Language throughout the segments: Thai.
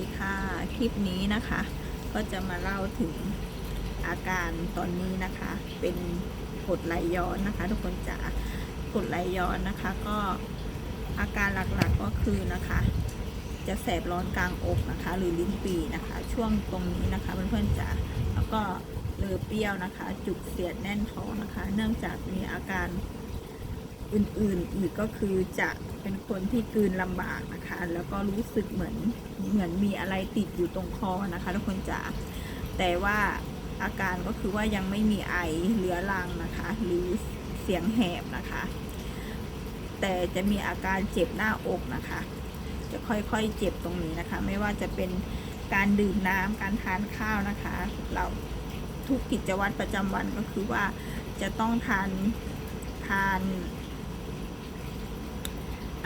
ดีค่ะ คลิปนี้นะคะ ก็จะมาเล่าถึงอาการตอนนี้นะคะ เป็นกดไหลย้อนนะคะ ทุกคนจะกดไหลย้อนนะคะ ก็อาการหลักๆก็คือนะคะ จะแสบร้อนกลางอกนะคะ หรือลิ้นปีนะคะ ช่วงตรงนี้นะคะเพื่อนๆจะแล้วก็เลอเปรี้ยวนะคะ จุกเสียดแน่นท้องนะคะ เนื่องจากมีอาการ อื่นๆอีกก็คือจะเป็นคนที่กืนลำบากนะคะ แล้วก็รู้สึกเหมือนเหมือนมีอะไรติดอยู่ตรงคอนะคะทุกคนจ๋าแต่ว่าอาการก็คือว่ายังไม่มีไอเหลือรังนะคะ หรือเสียงแหบนะคะ แต่จะมีอาการเจ็บหน้าอกนะคะ จะค่อยๆเจ็บตรงนี้นะคะ ไม่ว่าจะเป็นการดื่มน้ำการทานข้าวนะคะ เราทุกกิจวัตรประจำวันก็คือว่าจะต้องทานทาน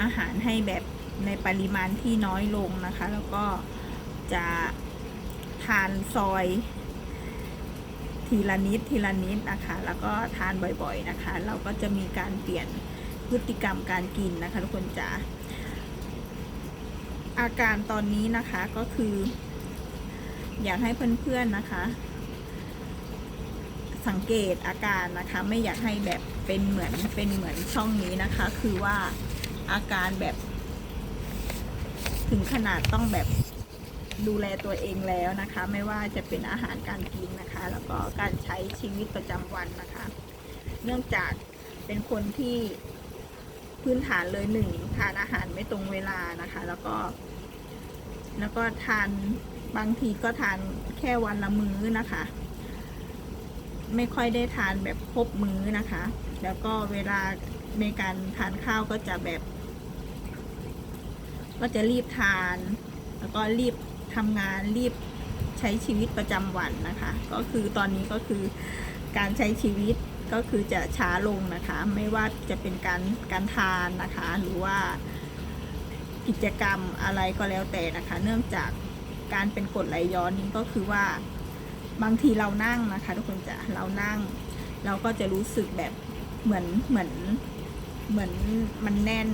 อาหารให้แบบในปริมาณที่น้อยลงนะคะ แล้วก็จะทานซอย ทีละนิดทีละนิดนะคะ แล้วก็ทานบ่อยๆนะคะ เราก็จะมีการเปลี่ยนพฤติกรรมการกินนะคะ ทุกคนจ๋าอาการตอนนี้นะคะก็คือ อยากให้เพื่อนๆนะคะ สังเกตอาการนะคะ ไม่อยากให้แบบเป็นเหมือนเป็นเหมือนช่องนี้นะคะ คือว่า อาการแบบ ถึงขนาดต้องแบบดูแลตัวเองแล้วนะคะ ไม่ว่าจะเป็นอาหารการกินนะคะ แล้วก็การใช้ชีวิตประจำวันนะคะ เนื่องจากเป็นคนที่พื้นฐานเลยหนึ่งทานอาหารไม่ตรงเวลานะคะ แล้วก็ แล้วก็ทานบางทีก็ทานแค่วันละมื้อนะคะ ไม่ค่อยได้ทานแบบครบมื้อนะคะ แล้วก็เวลาในการทานข้าวก็จะแบบ ก็จะรีบทาน แล้วก็รีบทำงานรีบใช้ชีวิตประจำวันนะคะ ก็คือตอนนี้ก็คือการใช้ชีวิตก็คือจะช้าลงนะคะ ไม่ว่าจะเป็นการการทานนะคะ หรือว่ากิจกรรมอะไรก็แล้วแต่นะคะ เนื่องจากการเป็นกรดไหลย้อนนี้ก็คือว่าบางทีเรานั่งนะคะ ทุกคนจะเรานั่ง เราก็จะรู้สึกแบบเหมือนเหมือนเหมือนมันแน่น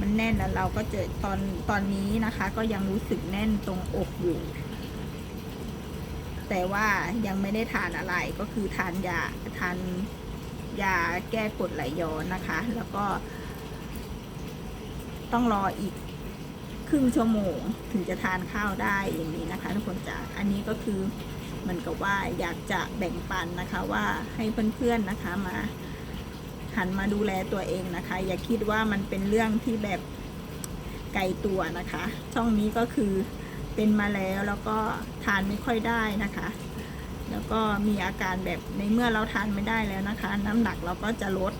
มันแน่นแล้วเราก็เจอตอนตอนนี้นะคะ ก็ยังรู้สึกแน่นตรงอกอยู่ แต่ว่ายังไม่ได้ทานอะไรก็คือทานยาทานยาแก้กดไหลย้อนนะคะ แล้วก็ ต้องรออีกครึ่งชั่วโมงถึงจะทานข้าวได้อย่างนี้นะคะ ทุกคนจะอันนี้ก็คือเหมันกับว่าอยากจะแบ่งปันนะคะว่าให้เพื่อนๆนะคะมา หันมาดูแลตัวเองนะคะ อย่าคิดว่ามันเป็นเรื่องที่แบบไกลตัวนะคะ ช่องนี้ก็คือเป็นมาแล้วแล้วก็ทานไม่ค่อยได้นะคะ แล้วก็มีอาการแบบในเมื่อเราทานไม่ได้แล้วนะคะ น้ำหนักเราก็จะลด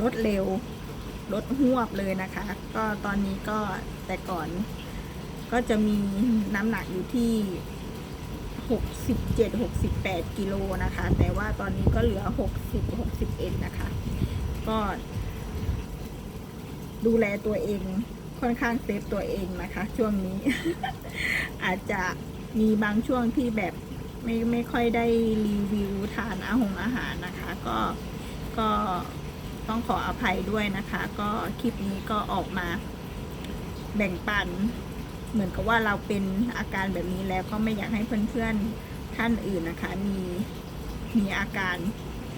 ลดเร็วลดหวบเลยนะคะ ก็ตอนนี้ก็แต่ก่อนก็จะมีน้ำหนักอยู่ที่67 68กิโลนะคะ แต่ว่าตอนนี้ก็เหลือ 60 61นะคะ ก็ดูแลตัวเอง ค่อนข้างเซฟตัวเองนะคะ ช่วงนี้ อาจจะมีบางช่วงที่แบบไม่ไม่ค่อยได้รีวิวทานอาหงอาหารนะคะ ก็ก็ต้องขออภัยด้วยนะคะ ก็คลิปนี้ก็ออกมาแบ่งปัน เหมือนกับว่าเราเป็นอาการแบบนี้แล้วก็ไม่อยากให้เพื่อนๆท่านอื่นนะคะ มีมีอาการ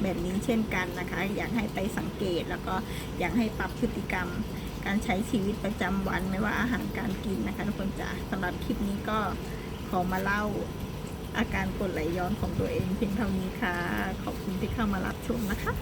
แบบนี้เช่นกันนะคะ อยากให้ไปสังเกตแล้วก็อยากให้ปรับพฤติกรรมการใช้ชีวิตประจำวันไม่ว่าอาหารการกินนะคะทุกคนจ้ะสำหรับคลิปนี้ก็ขอมาเล่าอาการกดไหลย้อนของตัวเองเพียงเท่านี้ค่ะ ขอบคุณที่เข้ามารับชมนะคะ